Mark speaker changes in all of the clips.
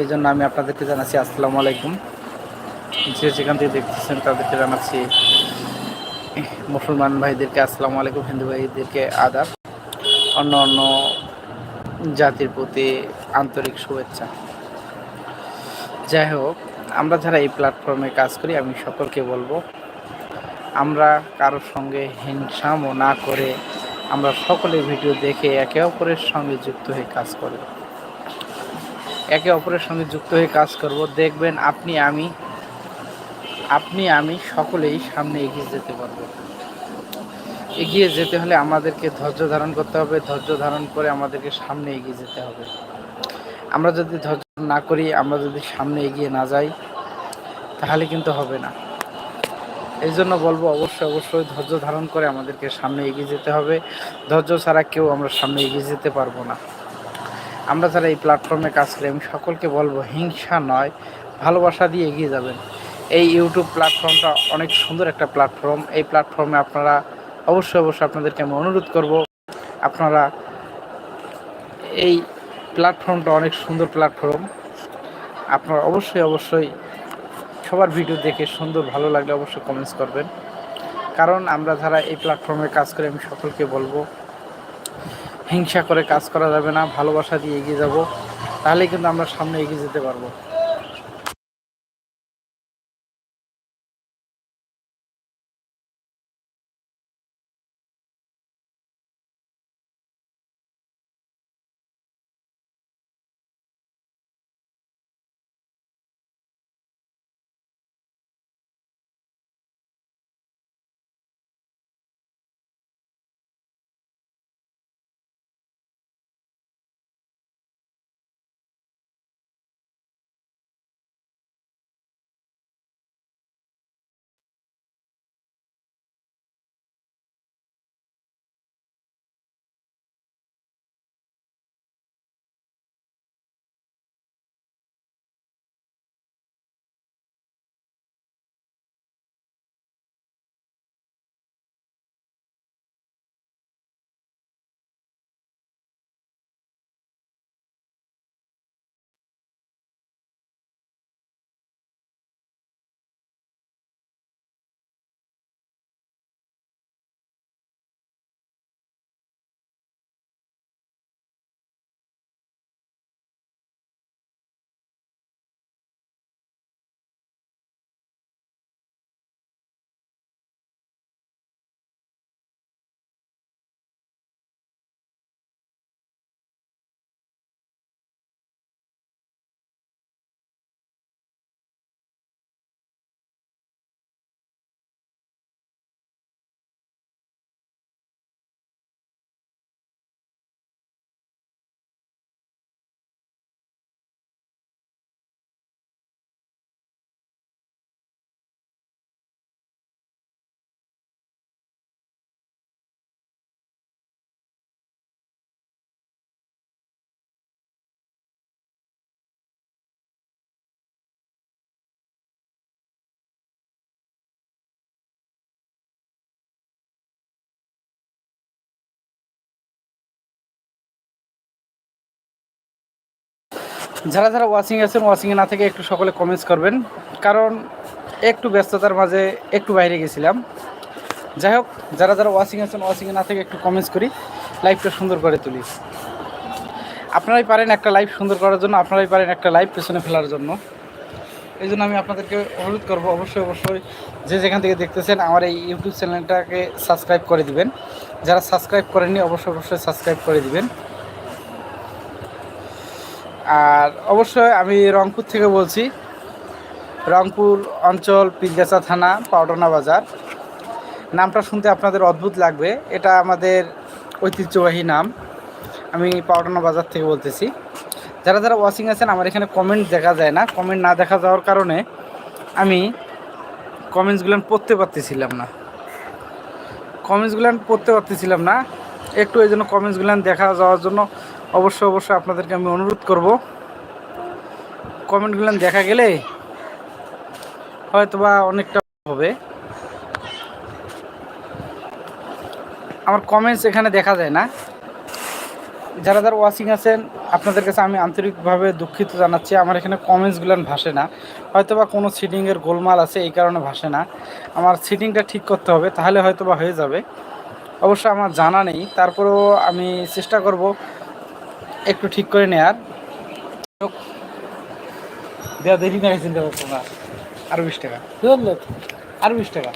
Speaker 1: এই জন্য আমি আপনাদেরকে জানাচ্ছি, আসসালামু আলাইকুম। যে যেখান থেকে দেখতেছেন তাদেরকে জানাচ্ছি, মুসলমান ভাইদেরকে আসসালামু আলাইকুম, হিন্দু ভাইদেরকে আদাব, অন্য অন্য জাতির প্রতি আন্তরিক শুভেচ্ছা। যাই হোক, আমরা যারা এই প্ল্যাটফর্মে কাজ করি, আমি সকলকে বলব, আমরা কারোর সঙ্গে হিংসামও না করে আমরা সকলে ভিডিও দেখে একে অপরের সঙ্গে যুক্ত হয়ে কাজ করব একে অপরের সঙ্গে যুক্ত হয়ে কাজ করব। দেখবেন আপনি, আমি আপনি, আমি সকলেই সামনে এগিয়ে যেতে পারব। এগিয়ে যেতে হলে আমাদেরকে ধৈর্য ধারণ করতে হবে। ধৈর্য ধারণ করে আমাদেরকে সামনে এগিয়ে যেতে হবে। আমরা যদি ধৈর্য না করি, আমরা যদি সামনে এগিয়ে না যাই, তাহলে কিন্তু হবে না। এই জন্য বলব, অবশ্যই অবশ্যই ধৈর্য ধারণ করে আমাদেরকে সামনে এগিয়ে যেতে হবে। ধৈর্য ছাড়া কেউ আমরা সামনে এগিয়ে যেতে পারব না। আমরা যারা এই প্ল্যাটফর্মে কাজ করি, আমি সকলকে বলব, হিংসা নয়, ভালোবাসা দিয়ে এগিয়ে যাবেন। এই ইউটিউব প্ল্যাটফর্মটা অনেক সুন্দর একটা প্ল্যাটফর্ম এই প্ল্যাটফর্মে আপনারা অবশ্যই অবশ্যই আপনাদেরকে আমি অনুরোধ করব, আপনারা এই প্ল্যাটফর্মটা অনেক সুন্দর প্ল্যাটফর্ম আপনারা অবশ্যই অবশ্যই সবার ভিডিও দেখে সুন্দর, ভালো লাগলে অবশ্যই কমেন্টস করবেন। কারণ আমরা যারা এই প্ল্যাটফর্মে কাজ করি, আমি সকলকে বলব হিংসা করে কাজ করা যাবে না, ভালোবাসা দিয়ে এগিয়ে যাব তাহলে কিন্তু আমরা সামনে এগিয়ে যেতে পারব। যারা যারা ওয়াচিং আছেন ওয়াচিংয়ে না থেকে একটু সকলে কমেন্টস করবেন। কারণ একটু ব্যস্ততার মাঝে একটু বাইরে গেছিলাম। যাই হোক, যারা যারা ওয়াচিং আছেন ওয়াচিংয়ে না থেকে একটু কমেন্টস করি লাইফটা সুন্দর করে তুলি। আপনারাই পারেন একটা লাইভ সুন্দর করার জন্য, আপনারাই পারেন একটা লাইভ পেছনে ফেলার জন্য। এই জন্য আমি আপনাদেরকে অনুরোধ করব, অবশ্যই অবশ্যই যে যেখান থেকে দেখতেছেন আমার এই ইউটিউব চ্যানেলটাকে সাবস্ক্রাইব করে দিবেন। যারা সাবস্ক্রাইব করেননি, অবশ্যই অবশ্যই সাবস্ক্রাইব করে দিবেন। আর অবশ্যই আমি রংপুর থেকে বলছি। রংপুর অঞ্চল পিলগাছা থানা পাউডানা বাজার। নামটা শুনতে আপনাদের অদ্ভুত লাগবে। এটা আমাদের ঐতিহ্যবাহী নাম। আমি পাউডানা বাজার থেকে বলতেছি। যারা যারা ওয়াচিং আছেন, আমার এখানে কমেন্ট দেখা যায় না। কমেন্ট না দেখা যাওয়ার কারণে আমি কমেন্টসগুলো পড়তে পারতেছিলাম না। কমেন্টসগুলো পড়তে পারতেছিলাম না। একটু এই জন্য কমেন্টসগুলো দেখা যাওয়ার জন্য অবশ্যই অবশ্যই আপনাদেরকে আমি অনুরোধ করব। কমেন্টগুলো দেখা গেলে হয়তো বা অনেকটা হবে। আমার কমেন্টস এখানে দেখা যায় না। যারা যারা ওয়াচিং আছেন, আপনাদের কাছে আমি আন্তরিকভাবে দুঃখিত জানাচ্ছি। আমার এখানে কমেন্টসগুলো ভাসে না। হয়তো বা কোনো সিটিংয়ের গোলমাল আছে, এই কারণে ভাসে না। আমার সিটিংটা ঠিক করতে হবে, তাহলে হয়তো বা হয়ে যাবে। অবশ্য আমার জানা নেই। তারপরেও আমি চেষ্টা করব একটু ঠিক করে নেয়ার দেওয়া দেরি না চিন্তা করছ না? আরও বিশ টাকা। আরও বিশ টাকা।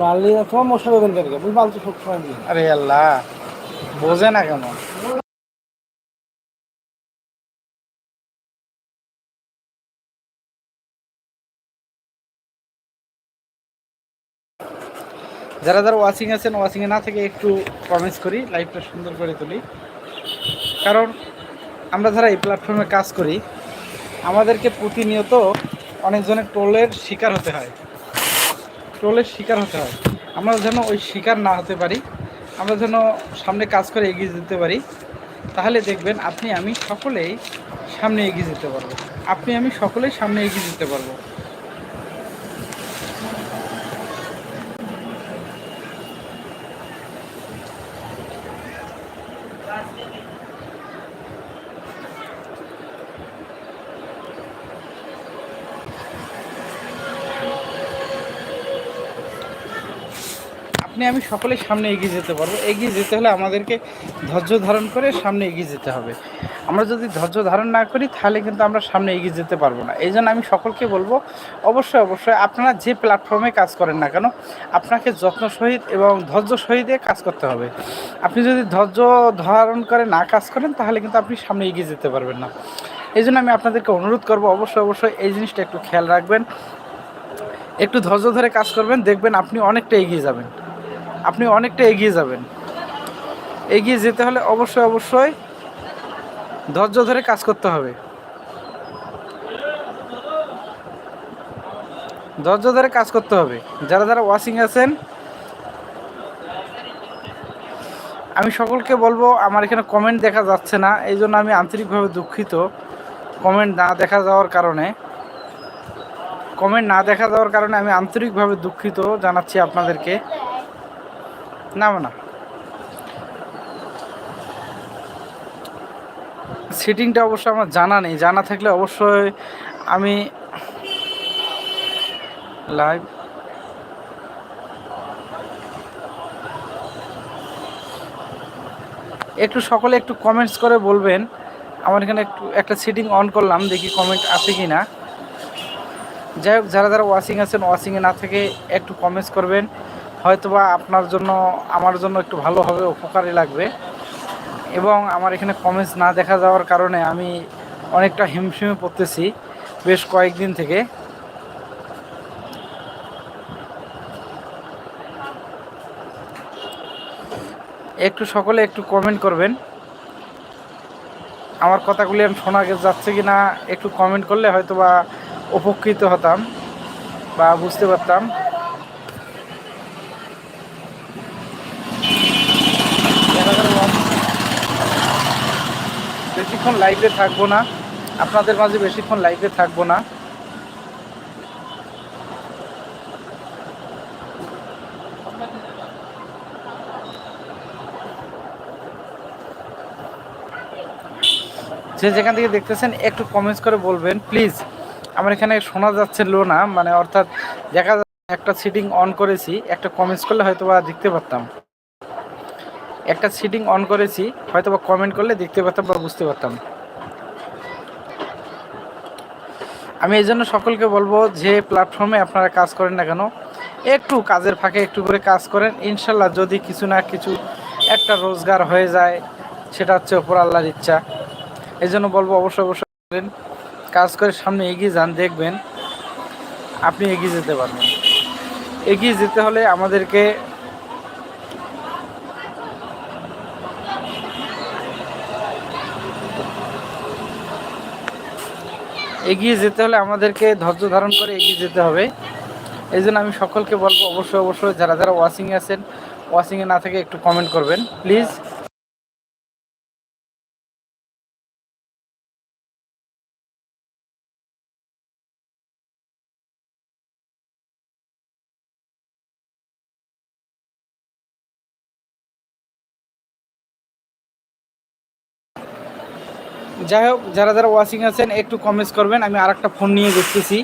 Speaker 2: মাল নিয়ে তোমার মশলা দেবেন কেন মাল তো সবসময়
Speaker 1: আরে আল্লাহ বোঝে না কেমন। যারা যারা ওয়াচিং আছেন ওয়াচিংয়ে না থেকে একটু কমেন্টস করি লাইভটা সুন্দর করে তুলি। কারণ আমরা যারা এই প্ল্যাটফর্মে কাজ করি, আমাদেরকে প্রতিনিয়ত অনেকজনের টোলের শিকার হতে হয়। টোলের শিকার হতে হয়। আমরা যেন ওই শিকার না হতে পারি, আমরা যেন সামনে কাজ করে এগিয়ে যেতে পারি, তাহলে দেখবেন আপনি, আমি সকলেই সামনে এগিয়ে যেতে পারব। আপনি, আমি সকলেই সামনে এগিয়ে যেতে পারব। আপনি, আমি সকলেই সামনে এগিয়ে যেতে পারব। এগিয়ে যেতে হলে আমাদেরকে ধৈর্য ধারণ করে সামনে এগিয়ে যেতে হবে। আমরা যদি ধৈর্য ধারণ না করি, তাহলে কিন্তু আমরা সামনে এগিয়ে যেতে পারব না। এই জন্য আমি সকলকে বলব, অবশ্যই অবশ্যই আপনারা যে প্ল্যাটফর্মে কাজ করেন না কেন, আপনাকে যত্ন সহিত এবং ধৈর্য সহিতে কাজ করতে হবে। আপনি যদি ধৈর্য ধারণ করে না কাজ করেন, তাহলে কিন্তু আপনি সামনে এগিয়ে যেতে পারবেন না। এই জন্য আমি আপনাদেরকে অনুরোধ করব, অবশ্যই অবশ্যই এই জিনিসটা একটু খেয়াল রাখবেন। একটু ধৈর্য ধরে কাজ করবেন, দেখবেন আপনি অনেকটা এগিয়ে যাবেন। আপনি অনেকটা এগিয়ে যাবেন। এগিয়ে যেতে হলে অবশ্যই অবশ্যই ধৈর্য ধরে কাজ করতে হবে। ধৈর্য ধরে কাজ করতে হবে। যারা যারা ওয়াশিং আছেন, আমি সকলকে বলব, আমার এখানে কমেন্ট দেখা যাচ্ছে না এই জন্য আমি আন্তরিকভাবে দুঃখিত। কমেন্ট না দেখা যাওয়ার কারণে। কমেন্ট না দেখা যাওয়ার কারণে আমি আন্তরিকভাবে দুঃখিত জানাচ্ছি আপনাদেরকে। না না। সেটিংটা অবশ্য আমার জানা নেই। জানা থাকলে অবশ্যই আমি লাইভ একটু সকলে একটু কমেন্টস করে বলবেন। আমার এখানে একটু, একটা সিটিং অন করলাম, দেখি কমেন্ট আছে কি না যাই হোক, যারা যারা ওয়াশিং আছেন ওয়াশিংয়ে না থেকে একটু কমেন্টস করবেন। হয়তোবা আপনার জন্য, আমার জন্য একটু ভালো হবে উপকারী লাগবে। এবং আমার এখানে কমেন্টস না দেখা যাওয়ার কারণে আমি অনেকটা হিমশিমে পড়তেছি বেশ কয়েকদিন থেকে। একটু সকলে একটু কমেন্ট করবেন। আমার কথাগুলি আমি শোনা যাচ্ছে কি না একটু কমেন্ট করলে হয়তো বা উপকৃত হতাম বা বুঝতে পারতাম। বেশিক্ষণ লাইভে থাকব না। আপনাদের মাঝে বেশিক্ষণ লাইভে থাকব না। যে যেখান থেকে দেখতেছেন, একটু কমেন্টস করে বলবেন প্লিজ আমার এখানে শোনা যাচ্ছে লো না মানে অর্থাৎ দেখা একটা সিটিং অন করেছি, একটা কমেন্টস করলে হয়তো বা দেখতে পারতাম। একটা সিটিং অন করেছি হয়তো বা কমেন্ট করলে দেখতে পারতাম বা বুঝতে পারতাম। আমি এই জন্য সকলকে বলব, যে প্ল্যাটফর্মে আপনারা কাজ করেন না কেন, একটু কাজের ফাঁকে একটু করে কাজ করেন। ইনশাল্লাহ যদি কিছু না কিছু একটা রোজগার হয়ে যায়, সেটা হচ্ছে ওপর আল্লাহর ইচ্ছা। এই জন্য বলব অবশ্যই অবশ্যই করেন। কাজ করে সামনে এগিয়ে যান, দেখবেন আপনি এগিয়ে যেতে পারবেন। এগিয়ে যেতে হলে আমাদেরকে এগিয়ে যেতে হলে আমাদেরকে ধৈর্য ধারণ করে এগিয়ে যেতে হবে। এই জন্য আমি সকলকে বলব, অবশ্যই অবশ্যই, যারা যারা ওয়াশিংয়ে আছেন ওয়াশিংয়ে না থেকে একটু কমেন্ট করবেন। প্লিজ যাই হোক, যারা যারা ওয়াচিং আছেন, একটু কমেন্টস করবেন, আমি আর ফোন নিয়ে দেখতেছি।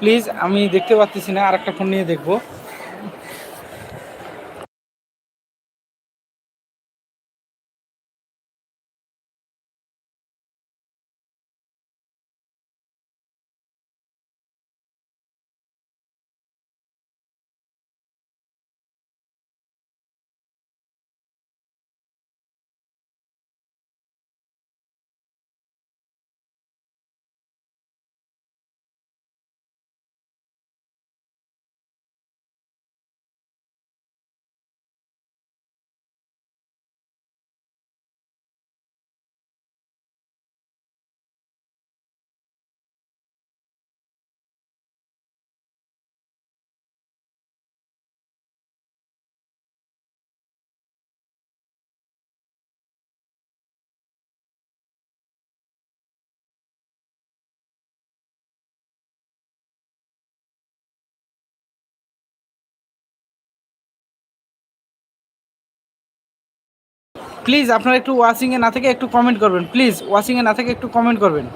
Speaker 1: প্লিজ আমি দেখতে পাচ্ছি না আর ফোন নিয়ে দেখব। প্লিজ আপনারা একটু ওয়াশিংয়ে না থেকে একটু কমেন্ট করবেন। প্লিজ ওয়াশিংয়ে না থেকে একটু কমেন্ট করবেন।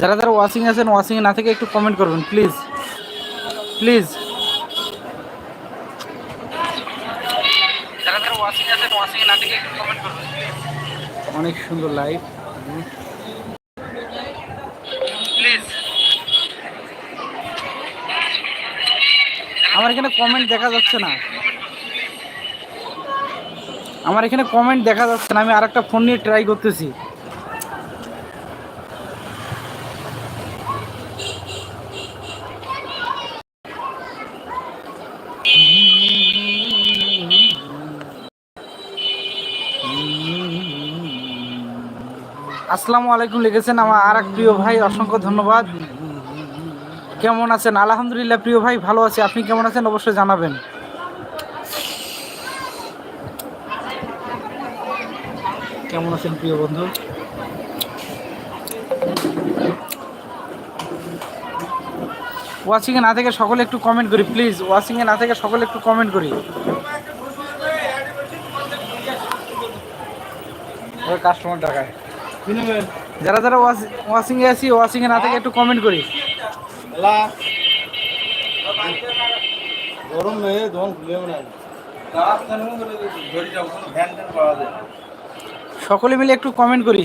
Speaker 1: যারা যারা ওয়াশিং আছেন ওয়াচিংয়ে না থেকে একটু কমেন্ট করবেন প্লিজ প্লিজ একটু অনেক সুন্দর লাইভ আমার এখানে কমেন্ট দেখা যাচ্ছে না। আমার এখানে কমেন্ট দেখা যাচ্ছে না। আমি আরেকটা ফোন নিয়ে ট্রাই করতেছি। আসসালামু আলাইকুম লিখেছেন আমার আর এক প্রিয় ভাই, অসংখ্য ধন্যবাদ। কেমন আছেন? আলহামদুলিল্লাহ প্রিয় ভাই, ভালো আছি। আপনি কেমন আছেন? অবশ্যই জানাবেন। কেমন আছেন প্রিয় বন্ধু? ওয়াচিংয়ে না থেকে সকলে একটু কমেন্ট করি প্লিজ ওয়াচিংয়ে না থেকে সকলে একটু কমেন্ট করি। কাস্টমার টাকায় যারা যারা ওয়াশিং এ আছি ওয়াশিং এ না থেকে একটু কমেন্ট করি।
Speaker 2: গরম নেই দোকান খুলে না।
Speaker 1: সকলে মিলে একটু কমেন্ট করি।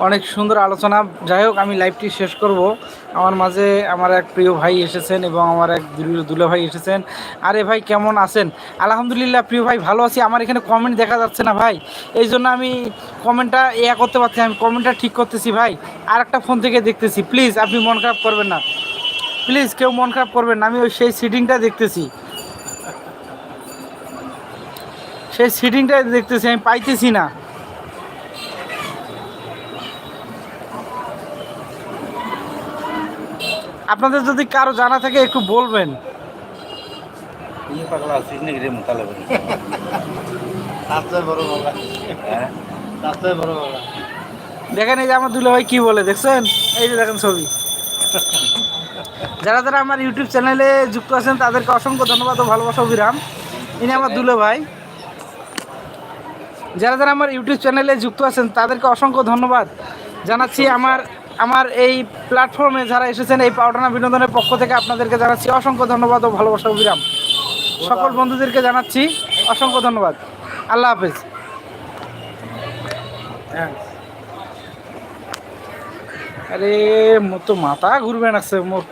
Speaker 1: অনেক সুন্দর আলোচনা। যাই হোক, আমি লাইভটি শেষ করব। আমার মাঝে আমার এক প্রিয় ভাই এসেছেন এবং আমার এক দুল- ভাই এসেছেন। আরে ভাই, কেমন আছেন? আলহামদুলিল্লাহ, প্রিয় ভাই, ভালো আছি। আমার এখানে কমেন্ট দেখা যাচ্ছে না ভাই। এই জন্য আমি কমেন্টটা ইয়া করতে পারছি আমি কমেন্টটা ঠিক করতেছি ভাই। আর একটা ফোন থেকে দেখতেছি। প্লিজ আপনি মন খারাপ করবেন না। প্লিজ কেউ মন খারাপ করবেন না। আমি ওই সেই সিটিংটা দেখতেছি। সেই সিটিংটা দেখতেছি, আমি পাইতেছি না। আপনাদের যদি কারও জানা থাকে একটু বলবেন।
Speaker 3: ইয়ে হ্যাঁ।
Speaker 1: দেখেন এই যে আমার দুলো ভাই কি বলে দেখছেন? এই যে দেখেন ছবি। যারা যারা আমার ইউটিউব চ্যানেলে যুক্ত আছেন তাদেরকে অসংখ্য ধন্যবাদ ও ভালোবাসা অভিরাম। ইনি আমার দুলো ভাই যারা যারা আমার ইউটিউব চ্যানেলে যুক্ত আছেন তাদেরকে অসংখ্য ধন্যবাদ। জানাচ্ছি আমার আমার এই প্ল্যাটফর্মে যারা এসেছেন, এই পাউডানা বিনোদনের পক্ষ থেকে আপনাদেরকে জানাচ্ছি অসংখ্য ধন্যবাদ ও ভালোবাসা, অভিরাম। সকল বন্ধুদেরকে জানাচ্ছি অসংখ্য ধন্যবাদ। আল্লাহ হাফেজ। আরে মোর তো মাথা ঘুরবেন আছে মোর